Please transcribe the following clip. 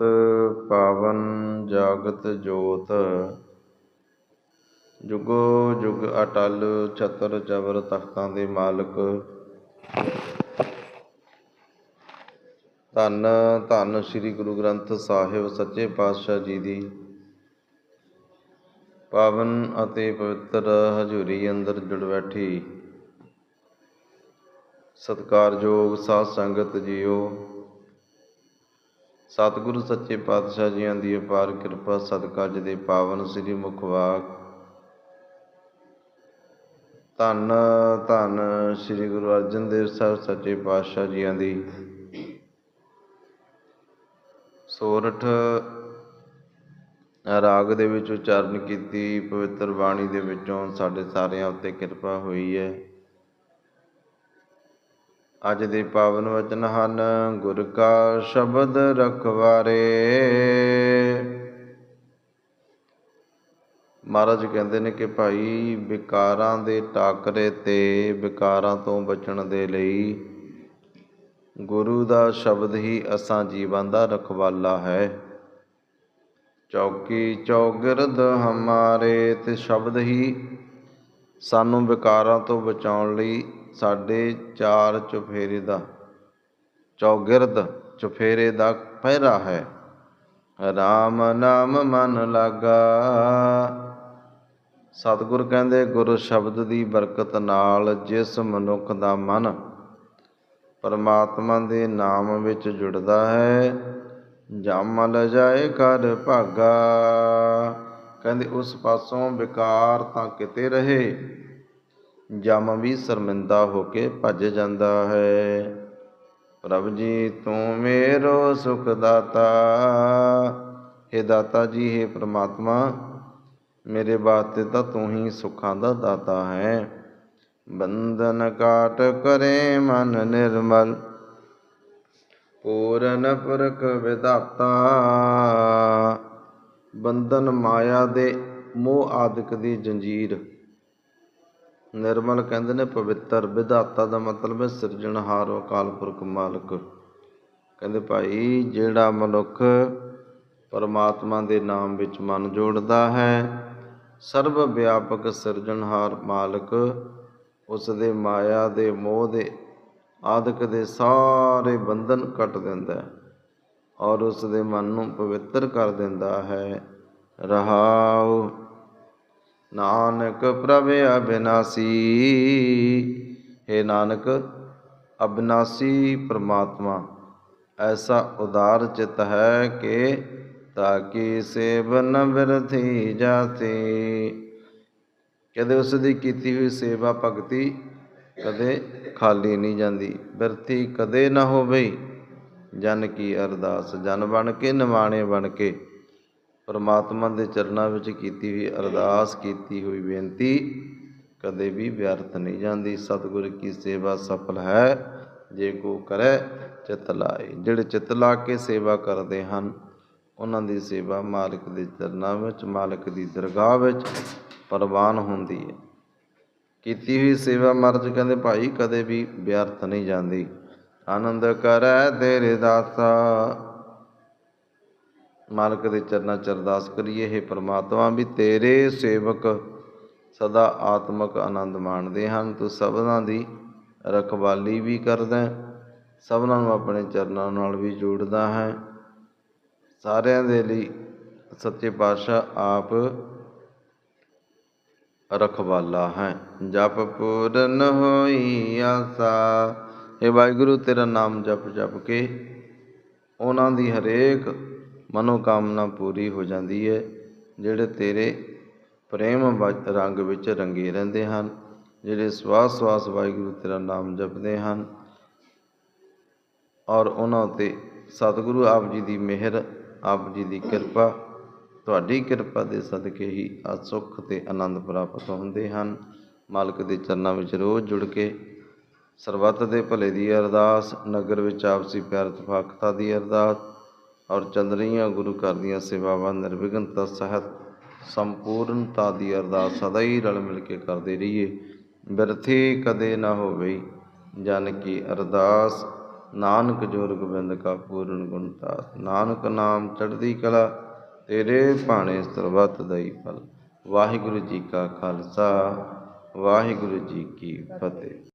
ਅੰਮ੍ਰਿਤ ਪਾਵਨ ਜਾਗਤ ਜੋਤ, ਜੁਗੋ ਜੁਗ ਅਟਲ ਛਤਰ ਜਬਰ ਤਖਤਾਂ ਦੇ ਮਾਲਕ। ਧੰਨ ਧੰਨ ਸ੍ਰੀ ਗੁਰੂ ਗ੍ਰੰਥ ਸਾਹਿਬ ਸੱਚੇ ਪਾਤਸ਼ਾਹ ਜੀ ਦੀ। ਪਾਵਨ ਅਤੇ ਪਵਿੱਤਰ ਹਜ਼ੂਰੀ ਅੰਦਰ ਜੁੜ ਬੈਠੀ। ਸਤਿਕਾਰਯੋਗ ਸਾਧ ਸੰਗਤ ਜੀਓ ਸਤਿਗੁਰੂ ਸੱਚੇ ਪਾਤਸ਼ਾਹ ਜੀਆਂ ਦੀ ਅਪਾਰ ਕਿਰਪਾ ਸਦਕਾ ਅੱਜ ਦੇ ਪਾਵਨ ਸ੍ਰੀ ਮੁਖਵਾਕ ਧੰਨ ਧੰਨ ਸ੍ਰੀ ਗੁਰੂ ਅਰਜਨ ਦੇਵ ਸਾਹਿਬ ਸੱਚੇ ਪਾਤਸ਼ਾਹ ਜੀਆਂ ਦੀ। ਸੋਰਠ ਰਾਗ ਦੇ ਵਿੱਚ ਉਚਾਰਨ ਕੀਤੀ, ਪਵਿੱਤਰ ਬਾਣੀ ਦੇ ਵਿੱਚੋਂ ਸਾਡੇ ਸਾਰਿਆਂ ਉੱਤੇ ਕਿਰਪਾ ਹੋਈ ਹੈ। ਅੱਜ ਦੇ ਪਾਵਨ ਵਚਨ ਹਨ, ਗੁਰ ਕਾ ਸ਼ਬਦ ਰਖਵਾਰੇ। ਮਹਾਰਾਜ ਕਹਿੰਦੇ ਨੇ ਕਿ ਭਾਈ, ਵਿਕਾਰਾਂ ਦੇ ਟਾਕਰੇ ਤੇ, ਵਿਕਾਰਾਂ ਤੋਂ ਬਚਣ ਦੇ ਲਈ ਗੁਰੂ ਦਾ ਸ਼ਬਦ ਹੀ ਅਸਾਂ ਜੀਵਾਂ ਦਾ ਰਖਵਾਲਾ ਹੈ। ਚੌਕੀ ਚੌਗਿਰਦ ਹਮਾਰੇ, ਤੇ ਸ਼ਬਦ ਹੀ ਸਾਨੂੰ ਵਿਕਾਰਾਂ ਤੋਂ ਬਚਾਉਣ ਲਈ ਸਾਡੇ ਚਾਰ ਚੁਫੇਰੇ ਦਾ, ਚੌਗਿਰਦ ਚੁਫੇਰੇ ਦਾ ਪਹਿਰਾ ਹੈ। ਰਾਮ ਨਾਮ ਮਨ ਲਾਗਾ। ਸਤਿਗੁਰ ਕਹਿੰਦੇ, ਗੁਰੂ ਸ਼ਬਦ ਦੀ ਬਰਕਤ ਨਾਲ ਜਿਸ ਮਨੁੱਖ ਦਾ ਮਨ ਪਰਮਾਤਮਾ ਦੇ ਨਾਮ ਵਿੱਚ ਜੁੜਦਾ ਹੈ, ਜਮਲ ਜਾਏ ਕਰ ਭਾਗਾ। ਕਹਿੰਦੇ, ਉਸ ਪਾਸੋਂ ਵਿਕਾਰ ਤਾਂ ਕਿਤੇ ਰਹੇ ਜਮ ਵੀ ਸ਼ਰਮਿੰਦਾ ਹੋ ਕੇ ਭੱਜ ਜਾਂਦਾ ਹੈ। ਪ੍ਰਭ ਜੀ, ਤੂੰ ਮੇਰੋ ਸੁਖ ਦਾਤਾ। हे ਦਾਤਾ ਜੀ हे ਪ੍ਰਮਾਤਮਾ, ਮੇਰੇ ਵਾਸਤੇ ਤਾਂ ਤੂੰ ਹੀ ਸੁੱਖਾਂ ਦਾ ਦਾਤਾ ਹੈ। ਬੰਧਨ ਕਾਟ ਕਰੇ ਮਨ ਨਿਰਮਲ, ਪੂਰਨ ਪੁਰਖ ਵਿਦਾਤਾ ਬੰਧਨ ਮਾਇਆ ਦੇ ਮੋਹ ਆਦਿਕ ਦੀ ਜੰਜੀਰ ਨਿਰਮਲ ਕਹਿੰਦੇ ਨੇ, ਪਵਿੱਤਰ ਵਿਧਾਤਾ ਦਾ ਮਤਲਬ ਹੈ ਸਿਰਜਣਹਾਰ ਅਕਾਲ ਪੁਰਖ ਮਾਲਕ। ਕਹਿੰਦੇ ਭਾਈ, ਜਿਹੜਾ ਮਨੁੱਖ ਪਰਮਾਤਮਾ ਦੇ ਨਾਮ ਵਿੱਚ ਮਨ ਜੋੜਦਾ ਹੈ, ਸਰਵ ਵਿਆਪਕ ਸਿਰਜਣਹਾਰ ਮਾਲਕ ਉਸ ਦੇ ਮਾਇਆ ਦੇ ਮੋਹ ਦੇ ਆਦਿਕ ਦੇ ਸਾਰੇ ਬੰਧਨ ਕੱਟ ਦਿੰਦਾ ਹੈ ਔਰ ਉਸ ਦੇ ਮਨ ਨੂੰ ਪਵਿੱਤਰ ਕਰ ਦਿੰਦਾ ਹੈ। ਰਹਾਉ। ਨਾਨਕ ਪ੍ਰਭ ਅਬਿਨਾਸੀ, ਹੈ ਨਾਨਕ ਅਬਿਨਾਸੀ ਪ੍ਰਮਾਤਮਾ, ਐਸਾ ਉਦਾਰ ਚਿਤ ਹੈ ਕਿ ਤਾਕੀ ਸੇਵਨ ਵਿਰਥੀ ਬਿਰਥੀ ਜਾਤੀ ਕਦੇ ਉਸ ਦੀ ਕੀਤੀ ਹੋਈ ਸੇਵਾ ਭਗਤੀ ਕਦੇ ਖਾਲੀ ਨਹੀਂ ਜਾਂਦੀ, ਬਿਰਥੀ ਕਦੇ ਨਾ ਹੋਵੇ। ਜਨ ਕੀ ਅਰਦਾਸ, ਜਨ ਬਣ ਕੇ ਨਿਵਾਣੇ ਬਣ ਕੇ। ਪਰਮਾਤਮਾ ਦੇ ਚਰਨਾਂ ਵਿੱਚ ਕੀਤੀ ਹੋਈ ਅਰਦਾਸ, ਕੀਤੀ ਹੋਈ ਬੇਨਤੀ ਕਦੇ ਵੀ ਵਿਅਰਥ ਨਹੀਂ ਜਾਂਦੀ। ਸਤਿਗੁਰ ਕੀ ਸੇਵਾ ਸਫਲ ਹੈ, ਜੇ ਕੋ ਕਰੇ ਚਿਤ ਲਾਏ। ਜਿਹੜੇ ਚਿਤ ਲਾ ਕੇ ਸੇਵਾ ਕਰਦੇ ਹਨ, ਉਹਨਾਂ ਦੀ ਸੇਵਾ ਮਾਲਕ ਦੇ ਚਰਨਾਂ ਵਿੱਚ, ਮਾਲਕ ਦੀ ਦਰਗਾਹ ਵਿੱਚ ਪ੍ਰਵਾਨ ਹੁੰਦੀ ਹੈ। ਕੀਤੀ ਹੋਈ ਸੇਵਾ ਮਰਜ ਕਹਿੰਦੇ ਭਾਈ, ਕਦੇ ਵੀ ਵਿਅਰਥ ਨਹੀਂ ਜਾਂਦੀ। ਆਨੰਦ ਕਰੈ ਤੇਰੇ ਦਾਤਾ। ਮਾਲਕ ਦੇ ਚਰਨਾਂ ਚ ਅਰਦਾਸ ਕਰੀਏ हे ਪ੍ਰਮਾਤਮਾ, ਵੀ ਤੇਰੇ ਸੇਵਕ ਸਦਾ ਆਤਮਕ ਆਨੰਦ ਮਾਣਦੇ ਹਨ। ਤੂੰ ਸਭਨਾਂ ਦੀ ਰਖਵਾਲੀ ਵੀ ਕਰਦਾ ਸਭਨਾਂ ਨੂੰ ਆਪਣੇ ਚਰਨਾਂ ਨਾਲ ਵੀ ਜੋੜਦਾ ਹੈ। ਸਾਰਿਆਂ ਦੇ ਲਈ ਸੱਚੇ ਪਾਤਸ਼ਾਹ ਆਪ ਰਖਵਾਲਾ ਹੈ। ਜਪ ਪੂਰਨ ਹੋਈ ਆਸਾ ਇਹ ਵਾਹਿਗੁਰੂ, ਤੇਰਾ ਨਾਮ ਜਪ ਜਪ ਕੇ ਉਹਨਾਂ ਦੀ ਹਰੇਕ ਮਨੋਕਾਮਨਾ ਪੂਰੀ ਹੋ ਜਾਂਦੀ ਹੈ, ਜਿਹੜੇ ਤੇਰੇ ਪ੍ਰੇਮ ਵ- ਰੰਗ ਵਿੱਚ ਰੰਗੇ ਰਹਿੰਦੇ ਹਨ, ਜਿਹੜੇ ਸਵਾਸ ਸਵਾਸ ਵਾਹਿਗੁਰੂ ਤੇਰਾ ਨਾਮ ਜਪਦੇ ਹਨ ਔਰ ਉਹਨਾਂ ਉਤੇ ਸਤਿਗੁਰੂ ਆਪ ਜੀ ਦੀ ਮਿਹਰ, ਆਪ ਜੀ ਦੀ ਕਿਰਪਾ, ਤੁਹਾਡੀ ਕਿਰਪਾ ਦੇ ਸਦਕੇ ਹੀ ਆ ਸੁੱਖ ਤੇ ਆਨੰਦ ਪ੍ਰਾਪਤ ਹੁੰਦੇ ਹਨ। ਮਾਲਕ ਦੇ ਚਰਨਾਂ ਵਿੱਚ ਰੋਜ਼ ਜੁੜ ਕੇ ਸਰਬੱਤ ਦੇ ਭਲੇ ਦੀ ਅਰਦਾਸ, ਨਗਰ ਵਿੱਚ ਆਪਸੀ ਪਿਆਰ ਇਤਫਾਕਤਾ ਦੀ ਅਰਦਾਸ ਔਰ ਚੱਲ ਰਹੀਆਂ ਗੁਰੂ ਘਰ ਦੀਆਂ ਸੇਵਾਵਾਂ ਨਿਰਵਿਘਨਤਾ, ਸਹਿਤ, ਸੰਪੂਰਨਤਾ ਦੀ ਅਰਦਾਸ ਸਦਾ ਹੀ ਰਲ ਮਿਲ ਕੇ ਕਰਦੇ ਰਹੀਏ। ਬਿਰਥੇ ਕਦੇ ਨਾ ਹੋਵੇ ਜਨ ਕੀ ਅਰਦਾਸ। ਨਾਨਕ ਜੋਰ ਗੋਬਿੰਦ ਕਾ ਪੂਰਨ ਗੁਣਤਾਸ ਨਾਨਕ ਨਾਮ ਚੜ੍ਹਦੀ ਕਲਾ, ਤੇਰੇ ਭਾਣੇ ਸਰਬਤ ਦਈ ਫਲ। ਵਾਹਿਗੁਰੂ ਜੀ ਕਾ ਖਾਲਸਾ, ਵਾਹਿਗੁਰੂ ਜੀ ਕੀ ਫਤਿਹ।